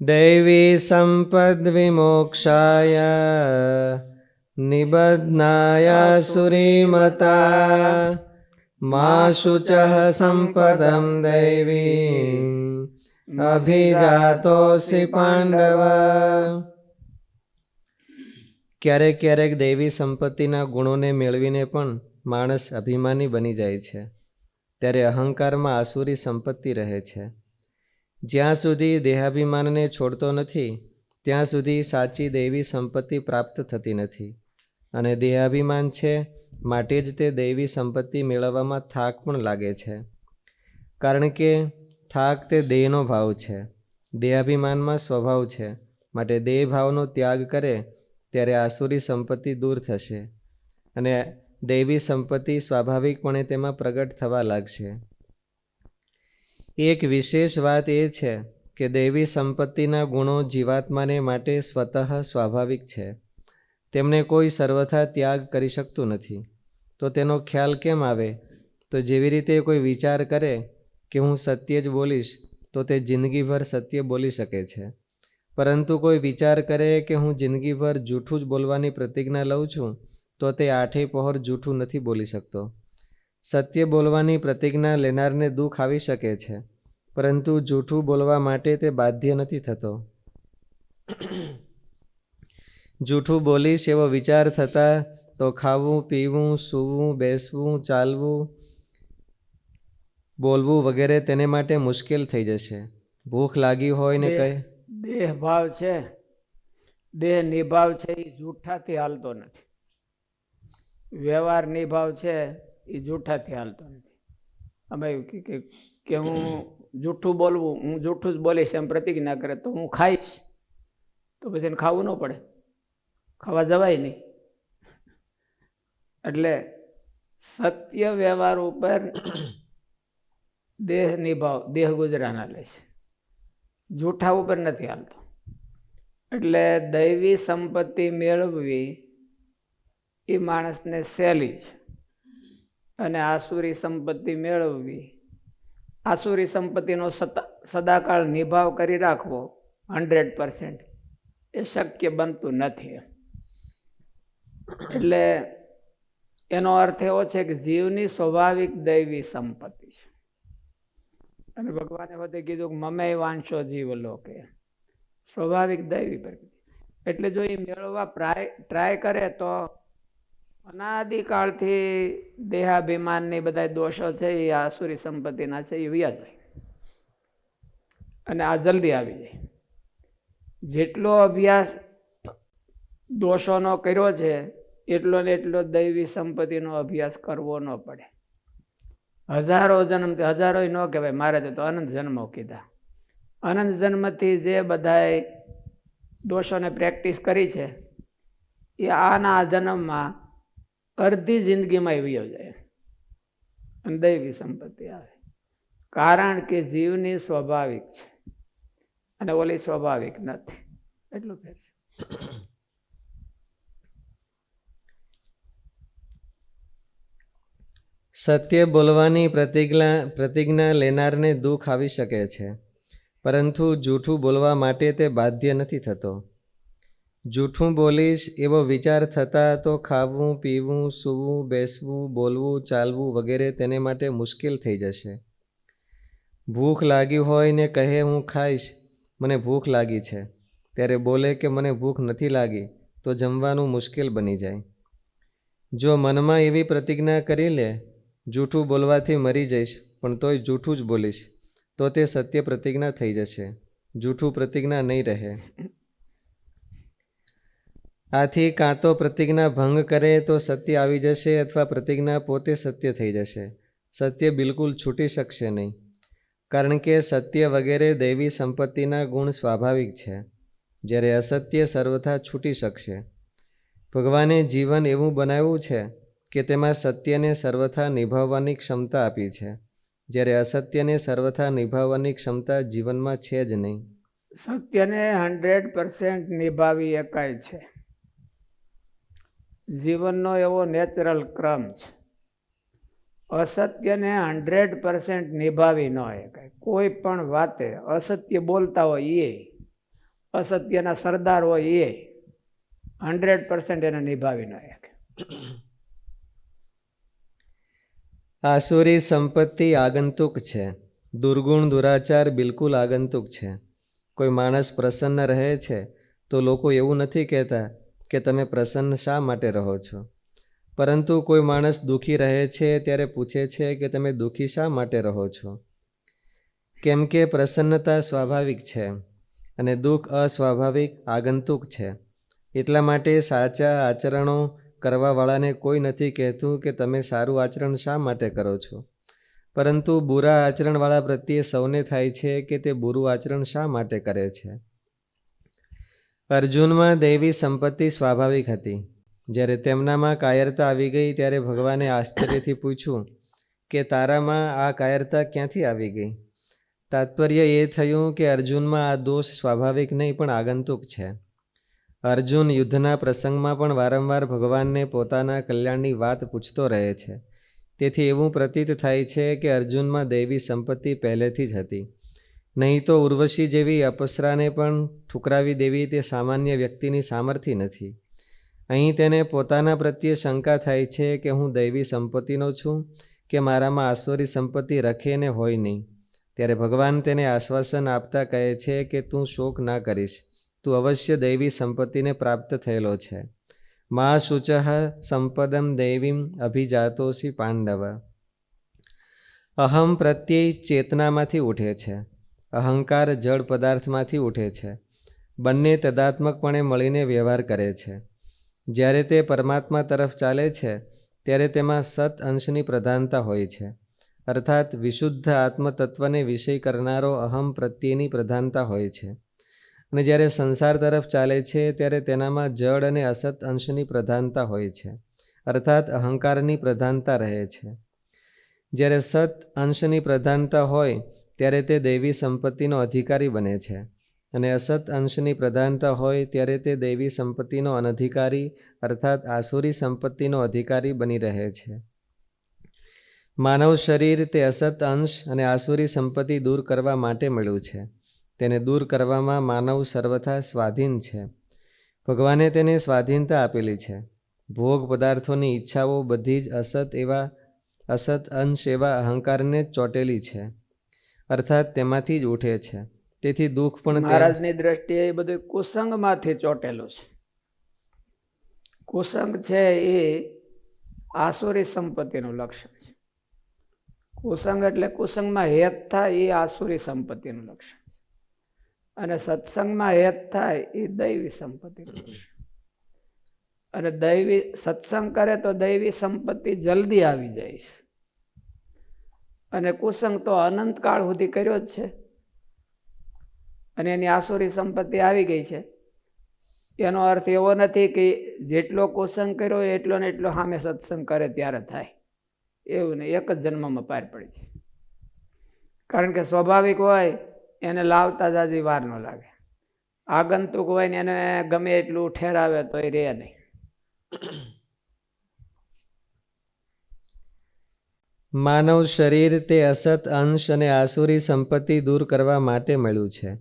दैवी सम्पद्विमोक्षाय निबध्नाय सुरीमता मा शुचः सम्पदं दैवीम् અભિજાતોસી પાંડવ ક્યારેક ક્યારેક દૈવી સંપત્તિના ગુણોને મેળવીને પણ માણસ અભિમાની બની જાય છે ત્યારે અહંકારમાં આસુરી સંપત્તિ રહે છે જ્યાં સુધી દેહાભિમાનને છોડતો નથી, ત્યાં સુધી સાચી દૈવી સંપત્તિ પ્રાપ્ત થતી નથી. અને દેહાભિમાન છે, માટે જ તે દૈવી સંપત્તિ મેળવવામાં થાક પણ લાગે છે. કારણ કે થાક તે દેહનો ભાવ છે. દેહાભિમાનમાં સ્વભાવ છે. માટે દેહ ભાવનો ત્યાગ કરે, ત્યારે આસુરી સંપત્તિ દૂર થશે. અને દૈવી સંપત્તિ સ્વાભાવિકપણે તેમાં પ્રગટ થવા લાગશે. એક વિશેષ વાત એ છે કે દૈવી સંપત્તિના ગુણો જીવાત્માને માટે સ્વતઃ સ્વાભાવિક છે. તેમને કોઈ સર્વથા ત્યાગ કરી શકતું નથી. તો તેનો ખ્યાલ કેમ આવે? તો જેવી રીતે કોઈ વિચાર કરે કે હું સત્ય જ બોલીશ, તો તે જિંદગીભર સત્ય બોલી શકે છે. પરંતુ કોઈ વિચાર કરે કે હું જિંદગીભર જૂઠું જ બોલવાની પ્રતિજ્ઞા લઉં છું, તો તે આઠે પહોર જૂઠું નથી બોલી શકતો. સત્ય બોલવાની પ્રતિજ્ઞા લેનારને દુઃખ આવી શકે છે પરંતુ જૂઠું બોલવા માટે તે બાધ્ય નથી થતો. જૂઠું બોલીશ એવો વિચાર થતાં તો ખાવું પીવું સૂવું બેસવું ચાલવું બોલવું વગેરે તેને માટે મુશ્કેલ થઈ જશે. ભૂખ લાગી હોય ને કહે દેહ ભાવ છે. દેહ નિભાવ છે એ જૂઠાથી હાલતો નથી. વ્યવહાર નિભાવ છે એ જૂઠાથી હાલતો નથી. અમે કે- કે હું જૂઠું બોલવું, હું જૂઠું જ બોલીશ એમ પ્રતિજ્ઞા કરે તો હું ખાઈશ. તો પછી ખાવું ન પડે. ખાવા જવાય નહીં. એટલે સત્ય વ્યવહાર ઉપર દેહ નિભાવ દેહ ગુજરાના લે છે. જૂઠા ઉપર નથી હાલતો. એટલે દૈવી સંપત્તિ મેળવવી એ માણસને સહેલી છે. અને આસુરી સંપત્તિ મેળવવી. આસુરી સંપત્તિનો સદાકાળ નિભાવ કરી રાખવો હંડ્રેડ પર્સન્ટ. એ શક્ય બનતું નથી. એટલે એનો અર્થ એવો છે કે જીવની સ્વાભાવિક દૈવી સંપત્તિ છે. અને ભગવાને બધે કીધું કે મમે વાંશો જીવ લોકે. સ્વાભાવિક દૈવી પ્રકૃતિ. એટલે જો એ મેળવવા ટ્રાય ટ્રાય કરે તો અનાદિકાળથી દેહાભિમાનની બધા દોષો છે, એ આસુરી સંપત્તિના છે, એ વ્યા જાય અને આ જલ્દી આવી જાય. જેટલો અભ્યાસ દોષોનો કર્યો છે, એટલો ને એટલો દૈવી સંપત્તિનો અભ્યાસ કરવો ન પડે. હજારો જન્મ હજારો ન કહેવાય, મારે તો અનંત જન્મો કીધા. અનંત જન્મથી જે બધાએ દોષોને પ્રેક્ટિસ કરી છે, એ આના જન્મમાં અડધી જિંદગીમાં આવી જાય. અને દૈવી સંપત્તિ આવે. કારણ કે જીવની સ્વાભાવિક છે. અને ઓલી સ્વાભાવિક નથી. એટલું ફેર છે. સત્ય બોલવાની પ્રતિજ્ઞા પ્રતિજ્ઞા લેનારને દુઃખ આવી શકે છે. પરંતુ જૂઠું બોલવા માટે તે બાધ્ય નથી થતો. જૂઠું બોલીશ એવો વિચાર થતાં તો ખાવું, પીવું, સૂવું, બેસવું, બોલવું, ચાલવું વગેરે તેને માટે મુશ્કેલ થઈ જશે. ભૂખ લાગી હોય ને કહે હું ખાઈશ, મને ભૂખ લાગી છે. ત્યારે બોલે કે મને ભૂખ નથી લાગી, તો જમવાનું મુશ્કેલ બની જાય. જો મનમાં એવી પ્રતિજ્ઞા કરી લે, જૂઠું બોલવાથી મરી જઈશ, પણ તોય જૂઠું જ બોલીશ, તો તે સત્ય પ્રતિજ્ઞા થઈ જશે. જૂઠું પ્રતિજ્ઞા નહીં રહે. આથી કાં તો પ્રતિજ્ઞા ભંગ કરે તો સત્ય આવી જશે અથવા પ્રતિજ્ઞા પોતે સત્ય થઈ જશે. સત્ય બિલકુલ છૂટી શકશે નહીં. કારણ કે સત્ય વગેરે દૈવી સંપત્તિના ગુણ સ્વાભાવિક છે. જ્યારે અસત્ય સર્વથા છૂટી શકશે. ભગવાને જીવન એવું બનાવ્યું છે કે તેમાં સત્યને સર્વથા નિભાવવાની ક્ષમતા આપી છે. જ્યારે અસત્યને સર્વથા નિભાવવાની ક્ષમતા જીવનમાં છે જ નહીં. સત્યને હંડ્રેડ પર્સન્ટ નિભાવી શકાય છે. જીવનનો એવો નેચરલ ક્રમ છે. અસત્યને હંડ્રેડ પર્સન્ટ નિભાવી ન શકાય કોઈ. પણ વાતે અસત્ય બોલતા હોય એ. અસત્યના સરદાર હોય એ. હંડ્રેડ પર્સન્ટ એને નિભાવી ન શકે. આસુરી સંપત્તિ આગંતુક છે. દુર્ગુણ દુરાચાર બિલકુલ આગંતુક છે. કોઈ માણસ પ્રસન્ન રહે છે તો લોકો એવું નથી કહેતા કે તમે પ્રસન્ન શા માટે રહો છો? પરંતુ કોઈ માણસ દુઃખી રહે છે ત્યારે પૂછે છે કે તમે દુઃખી શા માટે રહો છો? કેમ કે પ્રસન્નતા સ્વાભાવિક છે અને દુઃખ અસ્વાભાવિક આગંતુક છે. એટલા માટે સાચા આચરણો કરવાવાળાને કોઈ નથી કહેતું કે તમે સારું આચરણ શા માટે કરો છો. પરંતુ બુરા આચરણવાળા પ્રત્યે સૌને થાય છે કે તે બુરું આચરણ શા માટે કરે છે. અર્જુનમાં દૈવી સંપત્તિ સ્વાભાવિક હતી. જ્યારે તેમનામાં કાયરતા આવી ગઈ ત્યારે ભગવાને આશ્ચર્યથી પૂછ્યું કે તારામાં આ કાયરતા ક્યાંથી આવી ગઈ? તાત્પર્ય એ થયું કે અર્જુનમાં આ દોષ સ્વાભાવિક નહીં, પણ આગંતુક છે. અર્જુન યુદ્ધના પ્રસંગમાં પણ વારંવાર ભગવાનને પોતાના કલ્યાણની વાત પૂછતો રહે છે. તેથી એવું પ્રતીત થાય છે કે અર્જુનમાં દૈવી સંપત્તિ પહેલેથી જ હતી. નહીં તો ઉર્વશી જેવી અપસરાને પણ ઠુકરાવી દેવી તે સામાન્ય વ્યક્તિની સામર્થ્ય નથી. અહીં તેને પોતાના પ્રત્યે શંકા થાય છે કે હું દૈવી સંપત્તિનો છું કે મારામાં આસુરી સંપત્તિ રખે ને હોય નહીં. ત્યારે ભગવાન તેને આશ્વાસન આપતા કહે છે કે તું શોક ના કરીશ. તું અવશ્ય દૈવી સંપત્તિને પ્રાપ્ત થયેલો છે. મા શુચ સંપદમ દૈવીમ અભિજાતોશી પાંડવ. અહમ પ્રત્યય ચેતનામાંથી ઉઠે છે. અહંકાર જળ પદાર્થમાંથી ઉઠે છે. બંને તદાત્મકપણે મળીને વ્યવહાર કરે છે. જ્યારે તે પરમાત્મા તરફ ચાલે છે, ત્યારે તેમાં સત અંશની પ્રધાનતા હોય છે. અર્થાત વિશુદ્ધ આત્મતત્વને વિષય કરનારો અહમ પ્રત્યેની પ્રધાનતા હોય છે. અને જ્યારે સંસાર તરફ ચાલે છે, ત્યારે તેનામાં જળ અને અસત અંશની પ્રધાનતા હોય છે. અર્થાત અહંકારની પ્રધાનતા રહે છે. જ્યારે સત અંશની પ્રધાનતા હોય ત્યારે તે દૈવી સંપત્તિનો અધિકારી બને છે. અને અસત અંશની પ્રધાનતા હોય ત્યારે તે દૈવી સંપત્તિનો અનધિકારી અર્થાત આસુરી સંપત્તિનો અધિકારી બની રહે છે. માનવ શરીર તે અસત અંશ અને આસુરી સંપત્તિ દૂર કરવા માટે મળ્યું છે. તેને દૂર કરવામાં માનવ સર્વથા સ્વાધીન છે. ભગવાને તેને સ્વાધીનતા આપેલી છે. ભોગ પદાર્થોની ઈચ્છાઓ બધી જ અસત એવા અસત અંશ એવા અહંકારને જ ચોટેલી છે. અર્થાત તેમાંથી જ ઉઠે છે. તેથી દુઃખ પણ મહારાજની દ્રષ્ટિએ એ બધું કુસંગમાંથી ચોટેલું છે. કુસંગ છે એ આસુરી સંપત્તિનું લક્ષણ છે. કુસંગ એટલે કુસંગમાં હેત થાય એ આસુરી સંપત્તિનું લક્ષણ અને સત્સંગમાં હેત થાય એ દૈવી સંપત્તિનું લક્ષણ અને દૈવી સત્સંગ કરે તો દૈવી સંપત્તિ જલ્દી આવી જાય છે. અને કુસંગ તો અનંતકાળ સુધી કર્યો જ છે. અને એની આસુરી સંપત્તિ આવી ગઈ છે. એનો અર્થ એવો નથી કે જેટલો કુસંગ કર્યો એટલો ને એટલો સામે સત્સંગ કરે ત્યારે થાય. એવું નહીં, એક જ જન્મમાં પાર પડી જાય. કારણ કે સ્વાભાવિક હોય એને લાવતા જ હજી વાર ન લાગે. આગંતુક હોય ને એને ગમે એટલું ઠેરાવે તો એ રહે નહીં. માનવ શરીર તે અસત અંશ અને આસુરી સંપત્તિ દૂર કરવા માટે મળ્યું છે.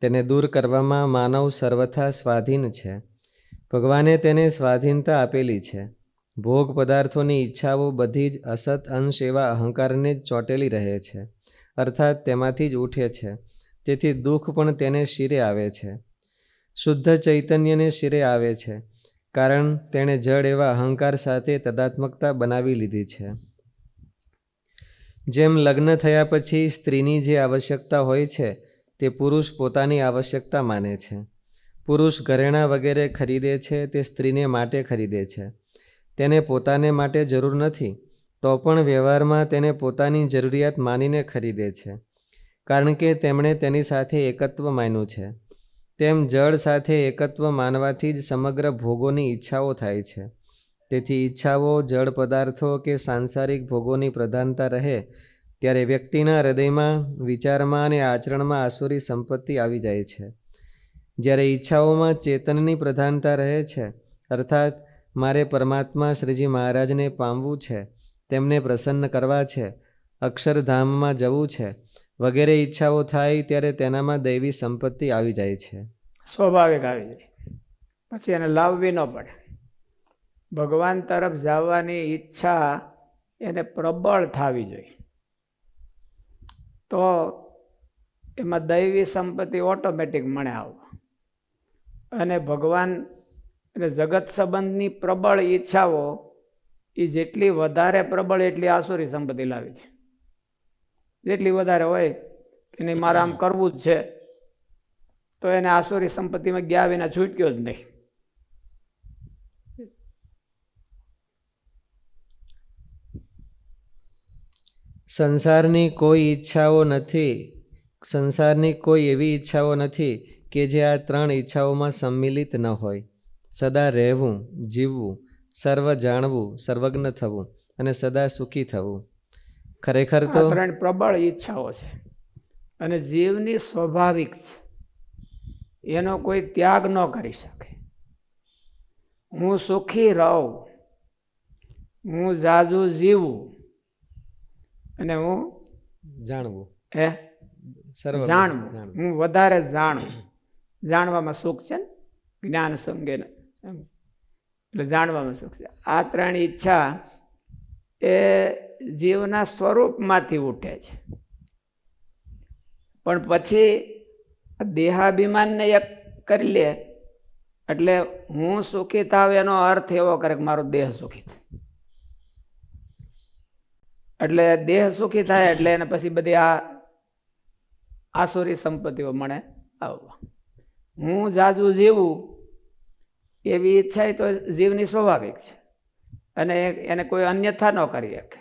તેને દૂર કરવામાં માનવ સર્વથા સ્વાધીન છે. ભગવાને તેને સ્વાધીનતા આપેલી છે. ભોગ પદાર્થોની ઈચ્છાઓ બધી જ અસત અંશ એવા અહંકારને જ ચોંટેલી રહે છે. અર્થાત તેમાંથી જ ઉઠે છે. તેથી દુઃખ પણ તેને શિરે આવે છે. શુદ્ધ ચૈતન્યને શિરે આવે છે. કારણ તેણે જડ એવા અહંકાર સાથે તદાત્મકતા બનાવી લીધી છે. જેમ લગ્ન થયા પછી સ્ત્રીની જે આવશ્યકતા હોય છે, તે પુરુષ પોતાની આવશ્યકતા માને છે. પુરુષ ઘરેણાં વગેરે ખરીદે છે, તે સ્ત્રીને માટે ખરીદે છે. તેને પોતાને માટે જરૂર નથી, તો પણ વ્યવહારમાં તેને પોતાની જરૂરિયાત માનીને ખરીદે છે. કારણ કે તેમણે તેની સાથે એકત્વ માન્યું છે. તેમ જળ સાથે એકત્વ માનવાથી જ સમગ્ર ભોગોની ઈચ્છાઓ થાય છે. તેથી ઈચ્છાઓ, જળ પદાર્થો કે સાંસારિક ભોગોની પ્રધાનતા રહે, ત્યારે વ્યક્તિના હૃદયમાં, વિચારમાં અને આચરણમાં આસુરી સંપત્તિ આવી જાય છે. જ્યારે ઈચ્છાઓમાં ચેતનની પ્રધાનતા રહે છે, અર્થાત મારે પરમાત્મા શ્રીજી મહારાજને પામવું છે, તેમને પ્રસન્ન કરવા છે, અક્ષરધામમાં જવું છે, વગેરે ઈચ્છાઓ થાય ત્યારે તેનામાં દૈવી સંપત્તિ આવી જાય છે. સ્વાભાવિક આવી જાય. પછી એને લાવવી ન પડે. ભગવાન તરફ જવાની ઈચ્છા એને પ્રબળ થવી જોઈએ. તો એમાં દૈવી સંપત્તિ ઓટોમેટિક મળે આવો. અને ભગવાન અને જગત સંબંધની પ્રબળ ઈચ્છાઓ એ જેટલી વધારે પ્રબળ એટલી આસુરી સંપત્તિ લાવી છે જેટલી વધારે હોય કે નહીં મારે આમ કરવું જ છે, તો એને આસુરી સંપત્તિમાં ગયા વિના છૂટક્યો જ નહીં. સંસારની કોઈ ઈચ્છાઓ નથી. સંસારની કોઈ એવી ઈચ્છાઓ નથી કે જે આ ત્રણ ઈચ્છાઓમાં સંમિલિત ન હોય. સદા રહેવું, જીવવું, સર્વ જાણવું, સર્વજ્ઞ થવું અને સદા સુખી થવું. ખરેખર તો ત્રણ પ્રબળ ઈચ્છાઓ છે અને જીવની સ્વાભાવિક છે. એનો કોઈ ત્યાગ ન કરી શકે. હું સુખી રહું, હું જાજુ જીવું અને હું? જાણવું. એ સર્વ જાણવું. હું વધારે જાણું. જાણવામાં સુખ છે ને? જ્ઞાન સંગે એટલે જાણવામાં સુખ છે. આ ત્રણ ઈચ્છા એ જીવના સ્વરૂપમાંથી ઉઠે છે. પણ પછી દેહાભિમાનને એક કરી લે. એટલે હું સુખી થાવ એનો અર્થ એવો કરે કે મારો દેહ સુખી થાય. એટલે દેહ સુખી થાય એટલે એને પછી બધી આ આસુરી સંપત્તિઓ મળે આવવા. હું જાજુ જીવું એવી ઈચ્છા તો જીવની સ્વાભાવિક છે. અને એને કોઈ અન્યથા ન કરી શકે.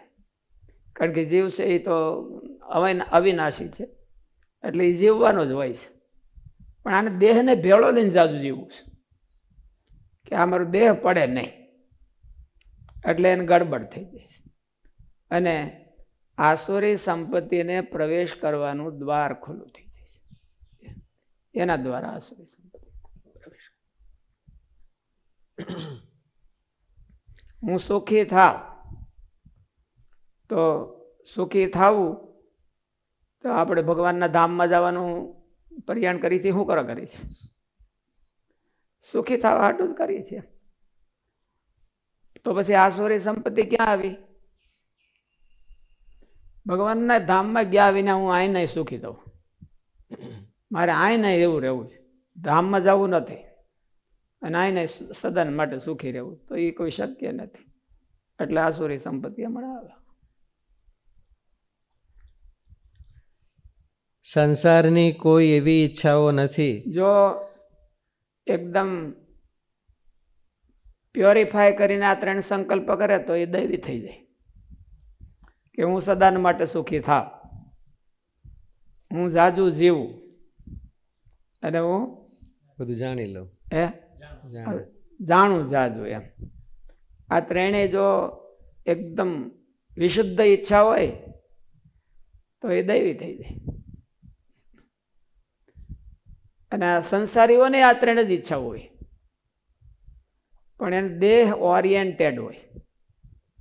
કારણ કે જીવ છે એ તો અવિન- અવિનાશી છે. એટલે એ જીવવાનો જ હોય છે. પણ આને દેહને ભેળો લઈને જાજુ જીવવું છે. કે આ મારો દેહ પડે નહીં. એટલે એને ગડબડ થઈ જાય છે. અને આસુરી સંપત્તિને પ્રવેશ કરવાનું દ્વાર ખુલ્લું થઈ જાય છે. એના દ્વારા આસુરી સંપત્તિ પ્રવેશ હું સુખી થાવ, તો સુખી થાવું, તો આપણે ભગવાનના ધામમાં જવાનું પર્યાણ કરીથી શું કરો કરીએ છીએ સુખી થવા, હાટું જ કરીએ છીએ. તો પછી આસુરી સંપત્તિ ક્યાં આવી? ભગવાનના ધામમાં ગયા વિના હું આય નહીં સુખી થઉં. મારે આય નહીં એવું રહેવું છે. ધામમાં જવું નથી. અને આય નહીં સદન માટે સુખી રહેવું. તો એ કોઈ શક્ય નથી. એટલે આસુરી સંપત્તિ હમણાં આવે. સંસારની કોઈ એવી ઈચ્છાઓ નથી. જો એકદમ પ્યોરિફાય કરીને આ ત્રણ સંકલ્પ કરે તો એ દૈવી થઈ જાય. કે હું સદાન માટે સુખી થા. હું જાજુ જીવું. અને હું? બધું જાણી લઉં. એ જાણું. જાજુ એમ. આ ત્રણેય જો એકદમ વિશુદ્ધ ઈચ્છા હોય તો એ દૈવી થઈ જાય. અને આ સંસારીઓને આ ત્રણ જ ઈચ્છા હોય. પણ એને દેહ ઓરિએન્ટેડ હોય.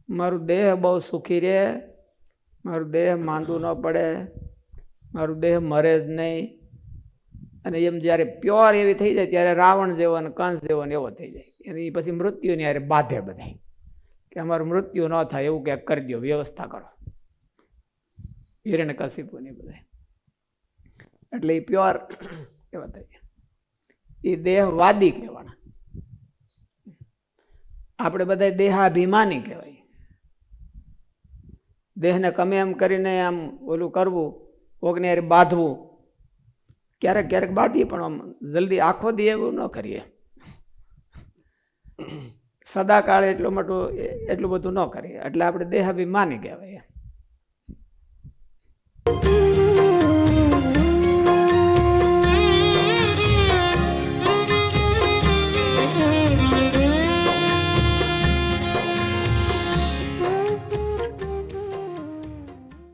મારું દેહ બહુ સુખી રહે મારું દેહ માંદું ન પડે, મારું દેહ મરે જ નહીં. અને એમ જ્યારે પ્યોર એવી થઈ જાય, ત્યારે રાવણ જેવો અને કંસ જેવો ને એવો થઈ જાય. અને એ પછી મૃત્યુની હારે બાધે બધાય કે અમારું મૃત્યુ ન થાય, એવું કંઈક કરી દો, વ્યવસ્થા કરો. હિરણ કશીપુની બધા એટલે એ પ્યોર એવા થઈ ગયા. એ દેહવાદી કહેવાના. આપણે બધા દેહાભિમાની કહેવાય. દેહને કમે એમ કરીને આમ ઓલું કરવું, કોકને યાર બાંધવું. ક્યારેક ક્યારેક બાંધીએ પણ આમ જલ્દી આખો દીએ એવું ન કરીએ. સદાકાળ એટલું મોટું એટલું બધું ન કરીએ. એટલે આપણે દેહ અભી માની કહેવાય.